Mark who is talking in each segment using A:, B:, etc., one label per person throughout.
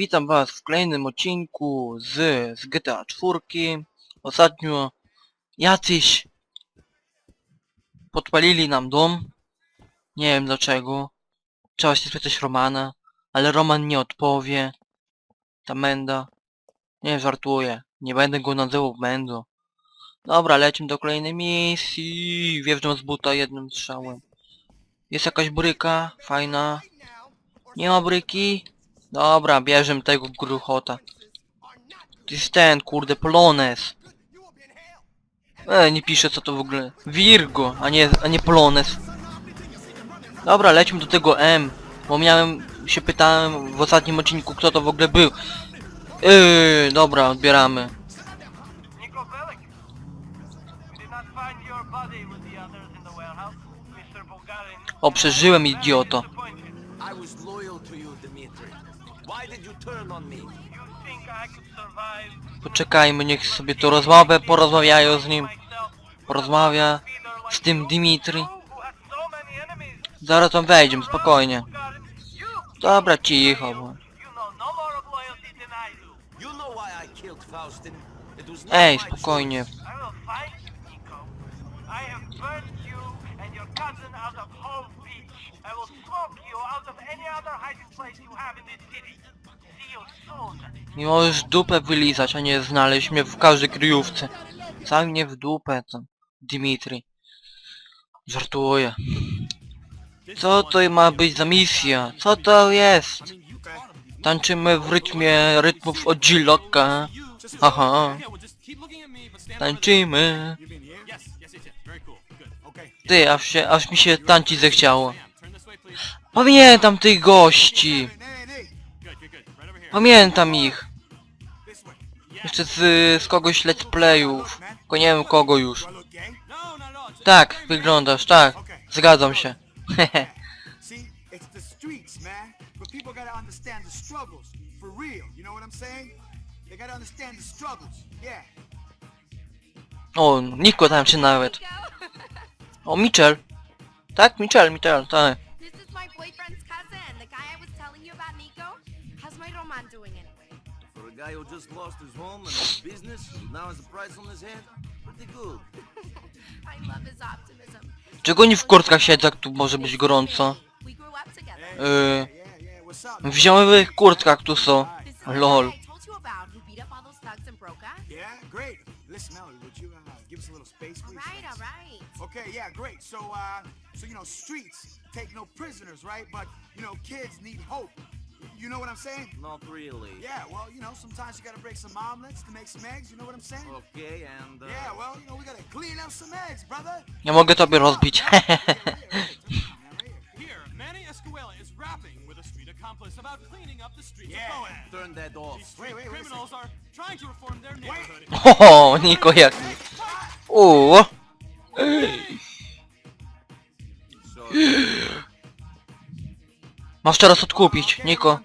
A: Witam was w kolejnym odcinku z, z GTA 4. Ostatnio jacyś podpalili nam dom. Nie wiem dlaczego. Trzeba się spytać Romana, ale Roman nie odpowie. Ta Menda. Nie żartuję. Nie będę go nazywał Mendo. Dobra, lecimy do kolejnej misji. Wjeżdżam z buta jednym strzałem. Jest jakaś bryka, fajna. Nie ma bryki? Dobra, bierzemy tego gruchota. To jest ten, kurde, Polones. E, nie piszę co to w ogóle. Virgo, a nie, a nie Polones. Dobra, lećmy do tego M. Bo miałem, się pytałem w ostatnim odcinku kto to w ogóle był. Yy, dobra, odbieramy.
B: Nico Bellic. Did
A: Poczekajmy, niech sobie tu rozmowę porozmawiają z nim. Porozmawia z tym Dimitri. Zaraz tam wejdziemy, spokojnie. Dobra, cicho. bo- Ej, spokojnie.
B: Out of any other hiding place you have in this city.
A: Nie możesz dupę wylizać, a nie znaleźć mnie w każdej kryjówce. Sam mnie w dupę, tam. Dimitri. Żartuję. Co to ma być za misja? Co to jest? Tańczymy w rytmie rytmów od G-Locka. Aha. Tańczymy. Ty, aż, się, aż mi się tańczyć zechciało. Pamiętam tych gości. Pamiętam ich. Jeszcze z, z kogoś let's playów. Tylko nie wiem kogo już. Tak, wyglądasz, tak. Zgadzam się. O, Niko tam się nawet. O, Mitchell. Tak, Mitchell, Mitchell, tak.
C: Guy
D: who just lost his home and his business, and now has a price on his head, pretty good.
C: I love his optimism.
A: Czego nie w kurtkach siedzą, jak tu może być gorąco?
C: We grew up together.
A: Yy,
E: up?
A: w zimowych kurtkach tu są. Lol.
E: Yeah, great. Listen, Melody, would you uh, give us a little space,
C: All
E: please?
C: right, all right.
E: Okay, yeah, great. So, uh, so you know, streets take no prisoners, right? But you know, kids need hope. You know what I'm saying?
D: Not really.
E: Yeah. Well, you know, sometimes you gotta break some omelets to make some eggs. You know what I'm saying?
D: Okay, and uh,
E: Yeah. Well, you know, we gotta clean up some eggs, brother.
A: Nie mogę tobie rozbić.
F: Here, Manny Escuela is rapping with a street accomplice about cleaning up the streets
E: Yeah.
F: of Boaz.
D: turn that off.
F: These street
E: Wait, wait, wait
F: criminals are trying to reform their neighborhood.
A: O, Niko jak... O,
D: So,
A: masz teraz odkupić, Niko.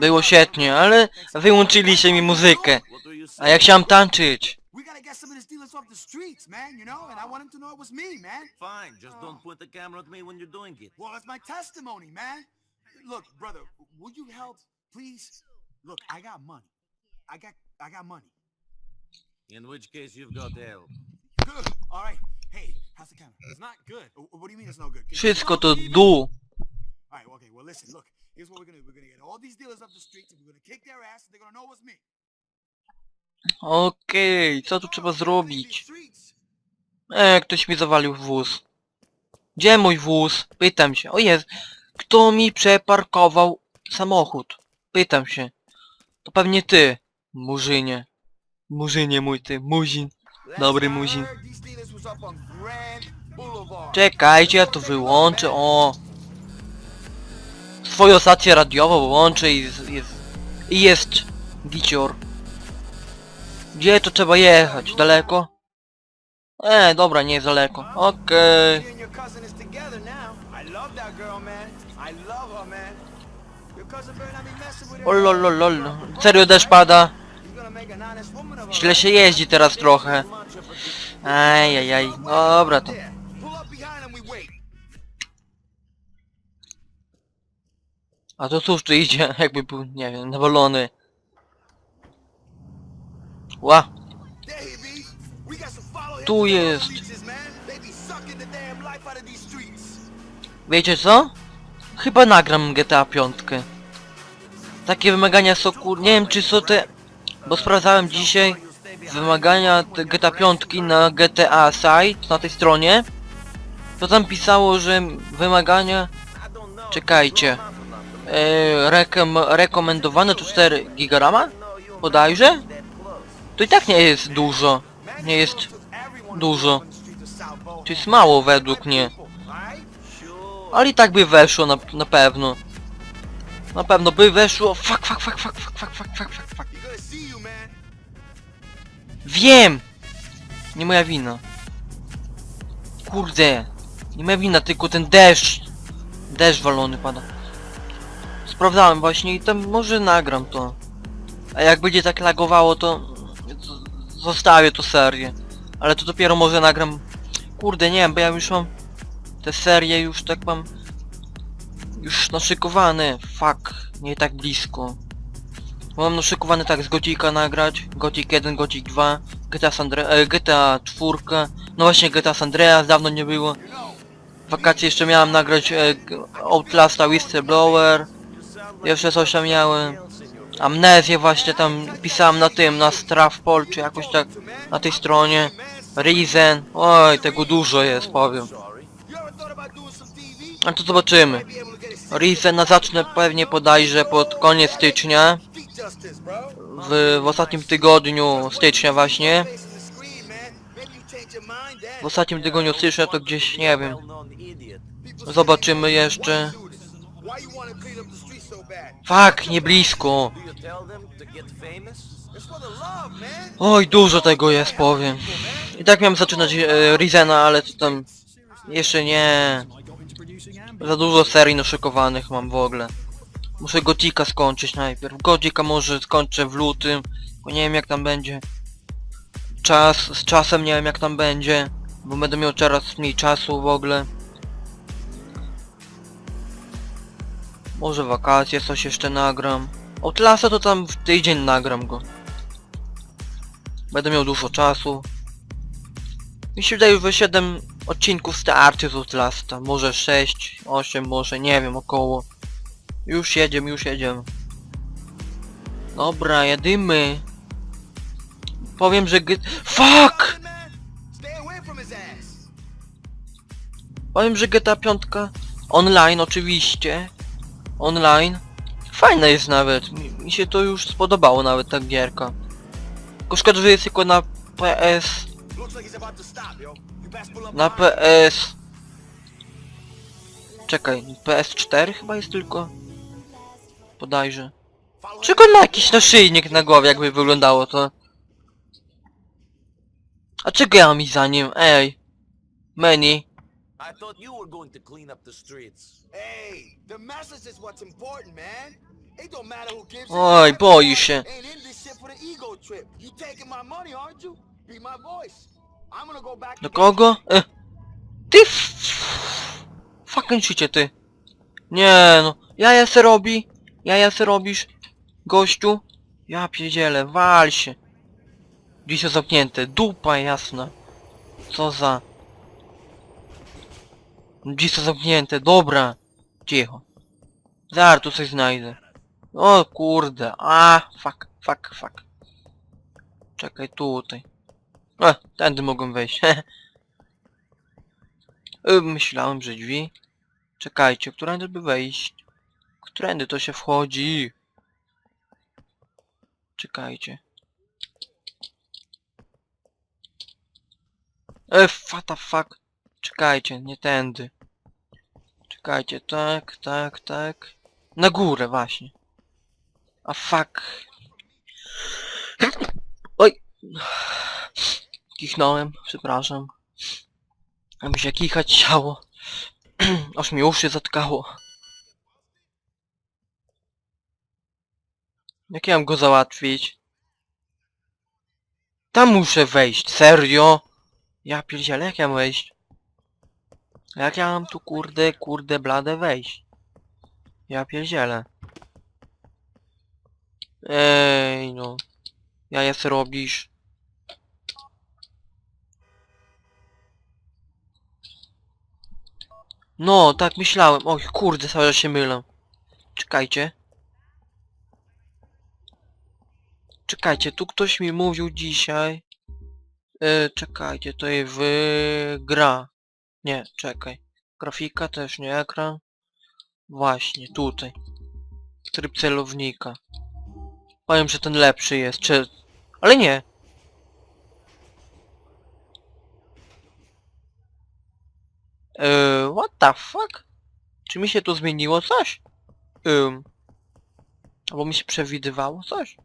A: Było świetnie, ale wyłączyliście mi muzykę. A ja chciałem tańczyć.
E: We gotta get some of these dealers off the streets, man, you know? And I want them to know it was me, man.
D: Fine, just don't point the camera at me when you're doing it.
E: Well, it's my testimony, man. Look, brother, would you help, please? Look, I got money. I got I got money.
D: In which case, you've got help.
E: Good. All right. Hey, how's the camera?
F: It's not good.
E: What do you mean it's no good? Can-
A: Wszystko to dół.
E: All right, okay, well, listen, look. Here's what we're gonna do. We're gonna get all these dealers off the streets and we're gonna kick their ass and they're gonna know me.
A: Okej, co tu trzeba zrobić? E, ktoś mi zawalił wóz. Gdzie mój wóz? Pytam się. O jest. Kto mi przeparkował samochód? Pytam się. To pewnie ty, murzynie. Murzynie mój ty, muzin. Dobry muzin. Czekajcie, ja to wyłączę, o. Swoją stację radiową wyłączę i jest, i jest gicior. Gdzie to trzeba jechać? Daleko? E, dobra, nie jest daleko. Okej.
E: You and your cousin is together now. I love that girl, man. I love her, man. Your cousin better not be messing with her.
A: O lol, lol, lol. Serio deszcz pada? Źle się jeździ teraz trochę. Ajajaj, dobra to. A to cóż tu idzie, jakby był, nie wiem, nawolony. Ła! Tu jest! Wiecie co? Chyba nagram GTA 5. Takie wymagania są kur... Nie wiem czy są te... Bo sprawdzałem dzisiaj wymagania GTA 5 na GTA site, na tej stronie. To tam pisało, że wymagania... Czekajcie. E, rekom rekomendowane to 4 gigarama? Bodajże? To i tak nie jest dużo. Nie jest dużo. To jest mało według mnie. Ale i tak by weszło na, na pewno. Na pewno by weszło. Fuck, fuck, fuck, fuck, fuck, fuck, fuck, fuck, fuck. Wiem! Nie moja wina. Kurde. Nie moja wina, tylko ten deszcz. Deszcz walony pada. Sprawdzałem właśnie i tam może nagram to. A jak będzie tak lagowało to... Zostawię to serię. Ale to dopiero może nagram... Kurde, nie wiem, bo ja już mam... Te serie już tak mam... Już naszykowane. Fuck. Nie tak blisko. Mam naszykowane tak z Gotika nagrać, Gotik 1, Gotik 2, GTA San Andre e, GTA 4, no właśnie GTA San Andreas dawno nie było. Wakacje jeszcze miałem nagrać e, Outlasta Whistleblower, jeszcze coś tam miałem. Amnezję właśnie tam pisałem na tym, na Strafpol, czy jakoś tak na tej stronie. Reason, oj tego dużo jest powiem. A to zobaczymy. Reason na zacznę pewnie podajże pod koniec stycznia w, w ostatnim tygodniu stycznia właśnie. W ostatnim tygodniu stycznia to gdzieś, nie wiem. Zobaczymy jeszcze. Fak, nie blisko. Oj, dużo tego jest, powiem. I tak miałem zaczynać e, Rizena, ale to tam... Jeszcze nie. Za dużo serii naszykowanych mam w ogóle. Muszę Gotika skończyć najpierw. Gotika może skończę w lutym, bo nie wiem jak tam będzie. Czas, z czasem nie wiem jak tam będzie, bo będę miał coraz mniej czasu w ogóle. Może wakacje coś jeszcze nagram. Outlasta to tam w tydzień nagram go. Będę miał dużo czasu. Mi się wydaje, że 7 odcinków starczy z Outlasta. Może 6, 8, może nie wiem, około. Już jedziemy, już jedziemy. Dobra, jedymy. Powiem, że G... Fuck! Powiem, że GTA 5 online oczywiście. Online. Fajna jest nawet. Mi, mi się to już spodobało nawet ta gierka. Tylko szkoda, że jest tylko na PS. Na. PS... Czekaj, PS4 chyba jest tylko?
E: Him.
A: Czego na jakiś naszyjnik na głowie jakby wyglądało to? A czego ja mam iść za nim? Ej. Menu.
D: I thought you were going to clean up the streets.
E: Hey, the message is what's important, man. It don't matter who gives.
A: Oj, boi się.
E: Ain't in this shit for the ego trip. You taking my money, aren't you? Be my voice. I'm gonna go back
A: Do kogo? E. Ty f... Fucking shicie ty. Nie no. Jaja se robi? Jaja se robisz? Gościu? Ja pierdzielę, wal się. Dziś są zamknięte. Dupa jasna. Co za... Dziś są zamknięte, dobra. Cicho. Zaraz tu coś znajdę. O kurde. A, fuck, fuck, fuck. Czekaj tutaj. E, tędy mogłem wejść. Y, Myślałem, że drzwi. Czekajcie, którędy by wejść? Którędy to się wchodzi? Czekajcie. E, what the fuck? Czekajcie, nie tędy. Czekajcie, tak, tak, tak. Na górę właśnie. A fuck. Oj. Kichnąłem, przepraszam. A mi się kichać chciało. Aż mi uszy zatkało. Jak ja mam go załatwić? Tam muszę wejść, serio? Ja pierdzielę, jak ja mam wejść? Jak ja mam tu kurde, kurde blade wejść? Ja pierdzielę. Ej no. Ja jest robisz. No, tak myślałem. Oj, kurde, cały czas się mylę. Czekajcie. Czekajcie, tu ktoś mi mówił dzisiaj. E, czekajcie, to jest w gra. Nie, czekaj. Grafika też nie, ekran. Właśnie, tutaj. Tryb celownika. Powiem, że ten lepszy jest, czy... Ale nie. Eee, what the fuck? Czy mi się tu zmieniło coś? Ym. Albo mi się przewidywało coś?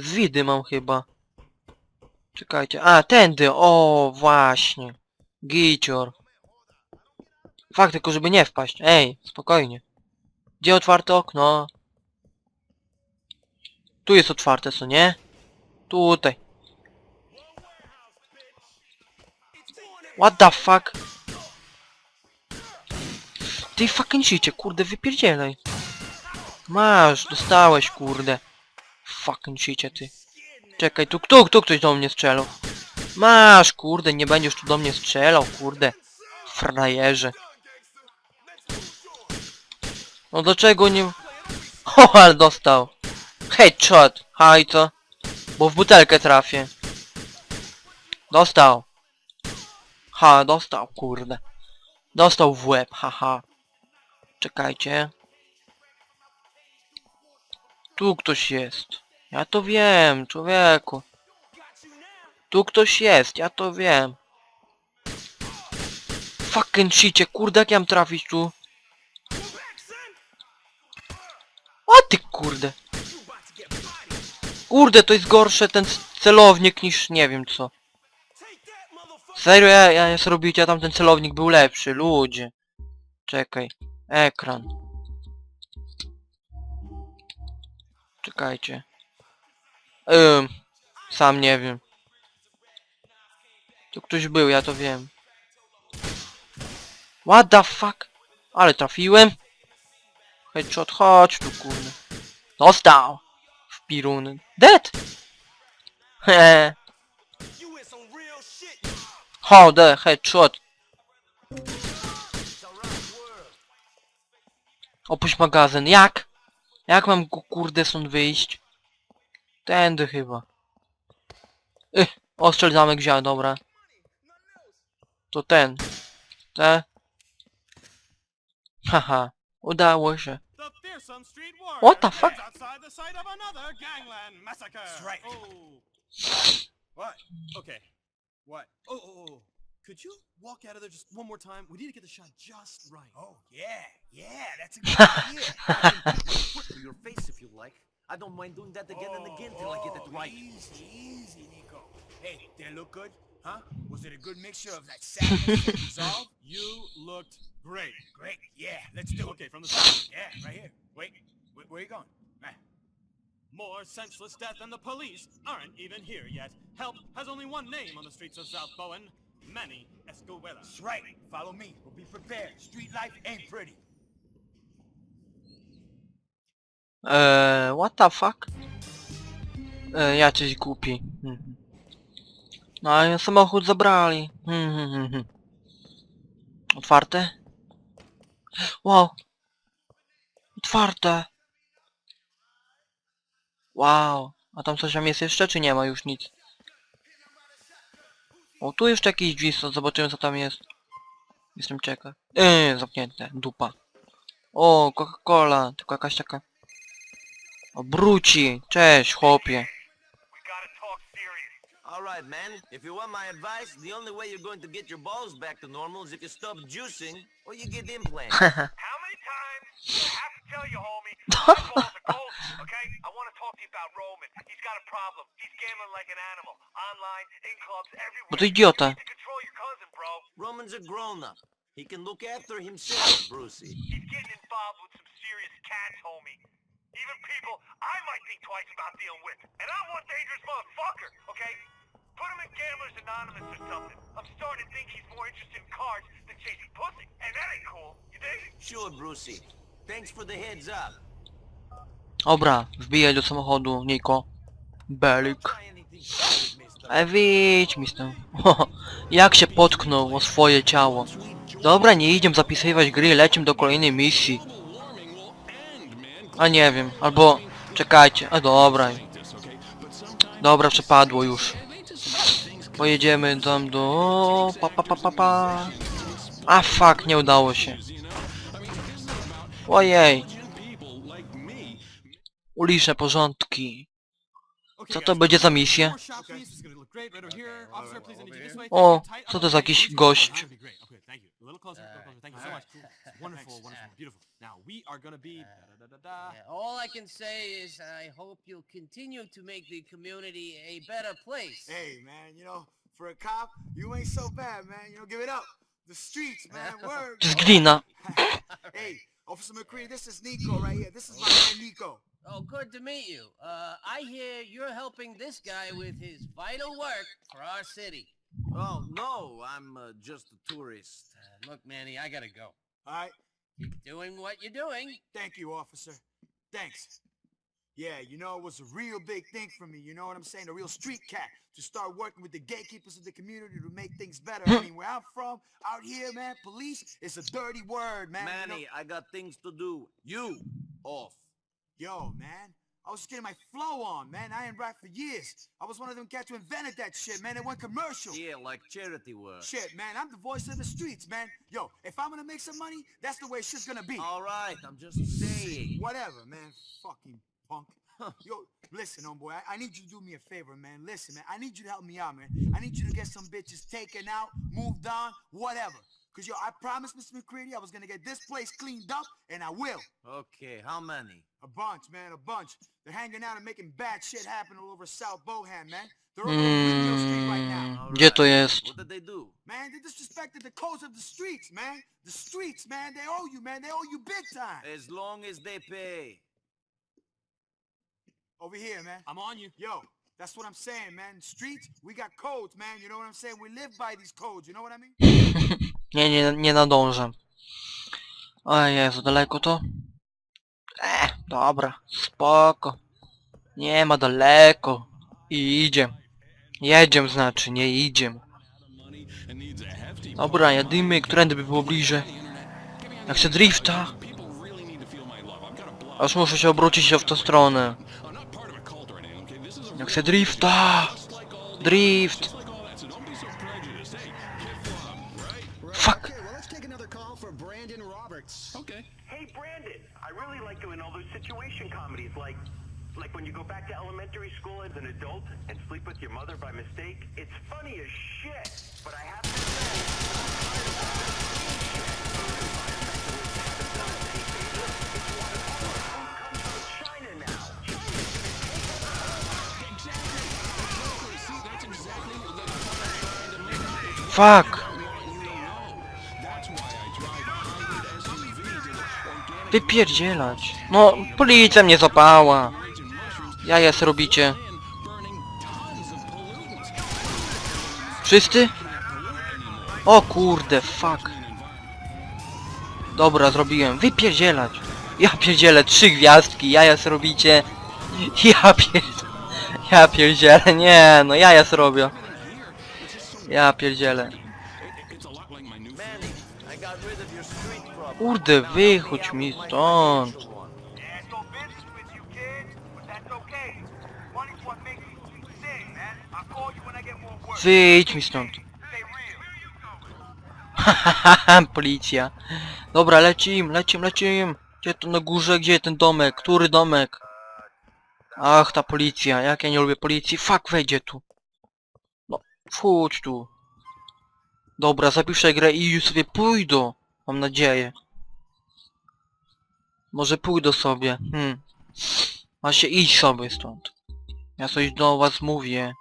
A: Zwidy mam chyba. Czekajcie. A, tędy. O, właśnie. Gicior. Fakt, tylko żeby nie wpaść. Ej, spokojnie. Gdzie otwarte okno? Tu jest otwarte, co nie? Tutaj. What the fuck? Ty fucking shicie, kurde, wypierdzielaj. Masz, dostałeś, kurde. Fucking shicie, ty. Czekaj, tu, tu, tu ktoś do mnie strzelał. Masz, kurde, nie będziesz tu do mnie strzelał, kurde. Frajerze. No dlaczego nie... O, ale dostał. Headshot. Haj, co? Bo w butelkę trafię. Dostał. Ha, dostał, kurde. Dostał w łeb, haha. Czekajcie. Tu ktoś jest. Ja to wiem, człowieku. Tu ktoś jest, ja to wiem. Fucking shicie, kurde, jak ja mam trafić tu? O ty kurde. Kurde, to jest gorsze ten celownik niż nie wiem co. Serio, ja, ja jest robicie, a tamten celownik był lepszy, ludzie. Czekaj. Ekran. Czekajcie. Ym, sam nie wiem. Tu ktoś był, ja to wiem. What the fuck? Ale trafiłem. Headshot, chodź tu kurde. Dostał! W piruny. Dead! Hehe. Ho, headshot. Opuść magazyn. Jak? Jak mam ku- kurde stąd wyjść? Tędy chyba. Ych, ostrzel zamek wziąłem, dobra. To ten. Te. Haha. Udało się. What the fuck?
D: What? Okay. What? Oh, oh, oh. Could you walk out of there just one more time? We need to get the shot just right.
E: Oh, yeah, yeah, that's a good idea.
D: Put to your face if you like. I don't mind doing that again and again till I get it
E: Oh,
D: right.
E: Easy, easy, Nico. Hey, did it look good? Huh? Was it a good mixture of that sadness and resolve?
F: You looked great.
E: Great, yeah, let's do it.
F: Okay, from the start.
E: Yeah, right here. Wait, where, where you going? Ah,
F: More senseless death and the police aren't even here yet. Help has only one name on the streets of South Bowen. Manny Escuela.
E: That's right. Follow me. We'll be prepared. Street life ain't pretty.
A: Eee, what the fuck? Eee, jacyś głupi. Mhm. No ale samochód zabrali. Mhm, mhm, mhm. Otwarte? Wow. Otwarte. Wow. A tam coś tam jest jeszcze, czy nie ma już nic? O, tu jeszcze jakieś drzwi są, zobaczymy co tam jest. Jestem ciekaw. Eee, zamknięte, dupa. O, Coca-Cola, tylko jakaś taka... Obróci! Cześć, chłopie.
B: We gotta talk serious.
D: All right, man. If you want my advice, the only way you're going to get your balls back to normal is if you stop juicing or you get implants.
B: How many times do I have to tell you, homie? My balls are golden, okay? I want to talk to you about Roman. He's got a problem. He's gambling like an animal. Online, in clubs, everywhere.
A: Bo to idiota.
B: You need to control your cousin, bro.
D: Roman's a grown-up. He can look after himself, Brucey.
B: He's getting involved with some serious cats, homie. Even people I might think twice about dealing with. And I'm one dangerous motherfucker, okay? Put him in Gamblers Anonymous or something. I'm starting to think he's more interested in cards than chasing pussy. And that ain't cool, you dig?
D: Sure, Brucey.
G: Thanks for the heads up.
A: Dobra, wbijaj do samochodu, Niko. Belik. E, wyjdź mi stąd. Jak się potknął o swoje ciało. Dobra, nie idziemy zapisywać gry, lecimy do kolejnej misji. A nie wiem, albo... Czekajcie, a dobra. Dobra, przepadło już. Pojedziemy tam do... Pa, pa, pa, pa, pa. A fuck, nie udało się. Ojej. Uliczne porządki. Co to będzie za
D: way.
A: O, co to za jakiś gość?
H: All I can say is I hope you'll continue to make the community a better place.
E: Hey, man, you know, for a cop, you ain't so bad, man. You know, give it up. The streets, man. Word.
A: To jest glina.
E: hey, Officer McCree, this is Nico right here. This is my man Nico.
H: Oh, good to meet you. Uh, I hear you're helping this guy with his vital work for our city.
G: Oh, no, I'm uh, just a tourist.
H: Uh, look, Manny, I gotta go.
E: All right.
H: Keep doing what you're doing.
E: Thank you, officer. Thanks. Yeah, you know, it was a real big thing for me, you know what I'm saying? A real street cat to start working with the gatekeepers of the community to make things better. I mean, where I'm from, out here, man, police is a dirty word, man. you know?
G: Manny, I got things to do. You, off.
E: Yo, man, I was just getting my flow on, man. I ain't rap for years. I was one of them cats who invented that shit, man. It went commercial.
G: Yeah, like charity work.
E: Shit, man, I'm the voice of the streets, man. Yo, if I'm gonna make some money, that's the way shit's gonna be.
G: All right, I'm just saying.
E: Whatever, man. Fucking punk. Yo, listen, homeboy. I, I need you to do me a favor, man. Listen, man. I need you to help me out, man. I need you to get some bitches taken out, moved on, whatever. Cause yo, I promised Mr. McCready I was gonna get this place cleaned up, and I will.
G: Okay, how many?
E: A bunch, man, a bunch. They're hanging out and making bad shit happen all over South Bohan, man. They're over on Windmill Street right now.
G: Mm, all
A: Gdzie to jest?
G: What did they do?
E: Man, they disrespected the codes of the streets, man. The streets, man, they owe you, man. They owe you big time.
G: As long as they pay.
E: Over here, man.
D: I'm on you.
E: Yo, that's what I'm saying, man. Streets, we got codes, man. You know what I'm saying? We live by these codes, you know what I mean?
A: Nie, nie, nie nadążę. O Jezu, daleko to? Eh, dobra, spoko. Nie ma daleko. I idzie. Jedziemy znaczy, nie idziemy. Dobra, jadymy, którędy by było bliżej. Jak chcę drifta. Aż muszę się obrócić w tą stronę. Jak chcę drifta. Drift.
B: When you go back to elementary school as an adult and sleep with your mother by mistake. It's funny as shit, but I have to.
A: Fuck! Wypierdzielać. No, policja mnie zapała. Jaja se robicie. Wszyscy? O kurde, fuck. Dobra, zrobiłem. Wypierdzielać. Ja pierdzielę, trzy gwiazdki, jaja se robicie. Ja pier... Ja pierdzielę, nie, no jaja se robię. Ja pierdzielę. Kurde, wychodź mi stąd.
B: Yeah, it's no business with you, kid, but that's okay. Money's what makes you sing, man. I'll call you when I get more work.
A: Wyjdź mi stąd. Policja. Dobra, lecim, lecim, lecim. Gdzie to na górze? Gdzie ten domek? Który domek? Ach, ta policja. Jak ja nie lubię policji. Fuck, wejdzie tu. No, wchodź tu. Dobra, zapiszę grę i już sobie pójdę. Mam nadzieję. Może pójdę sobie. Hmm. Macie iść sobie stąd. Ja coś do was mówię.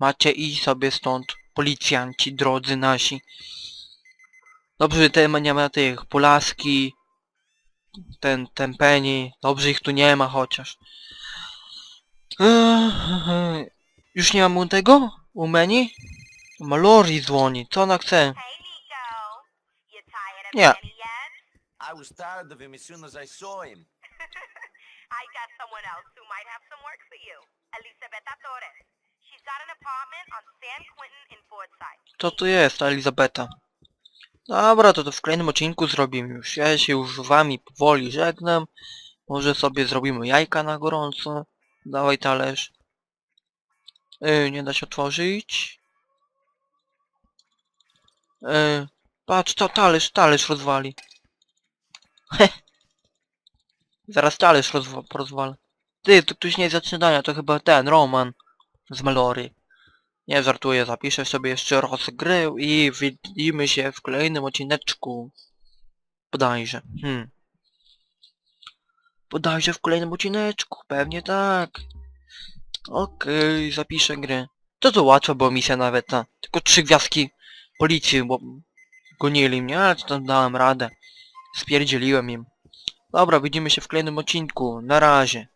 A: Macie iść sobie stąd. Policjanci, drodzy nasi. Dobrze, że tutaj nie ma tych Polaski, ten, ten Penny, dobrze ich tu nie ma chociaż. Eee, Już nie mam u tego? U menu? Malori dzwoni, co ona chce?
C: Yet?
G: I was tired of him as soon as I saw him.
C: I got someone else who might have some work for you. Elisabetta. She's got an apartment on San Quentin in Fordside.
A: To tu jest ta Elizabeta. Dobra, to to w kolejnym odcinku zrobimy już. Ja się już z wami powoli żegnam. Może sobie zrobimy jajka na gorąco. Dawaj talerz. Yy, nie da się otworzyć. Yy, patrz, to talerz, talerz rozwali. Heh. Zaraz talerz rozwa porozwalę. Ty, to ktoś nie jest zaczynania, to chyba ten, Roman. Z Melory. Nie żartuję, zapiszę sobie jeszcze raz grę i widzimy się w kolejnym odcineczku. Podajże. Hmm. Podajże w kolejnym odcineczku, pewnie tak. Okej, zapiszę grę. To to łatwo, bo misja nawet ta. Tylko trzy gwiazdki policji, bo gonili mnie, ale tam dałem radę. Spierdzieliłem im. Dobra, widzimy się w kolejnym odcinku. Na razie.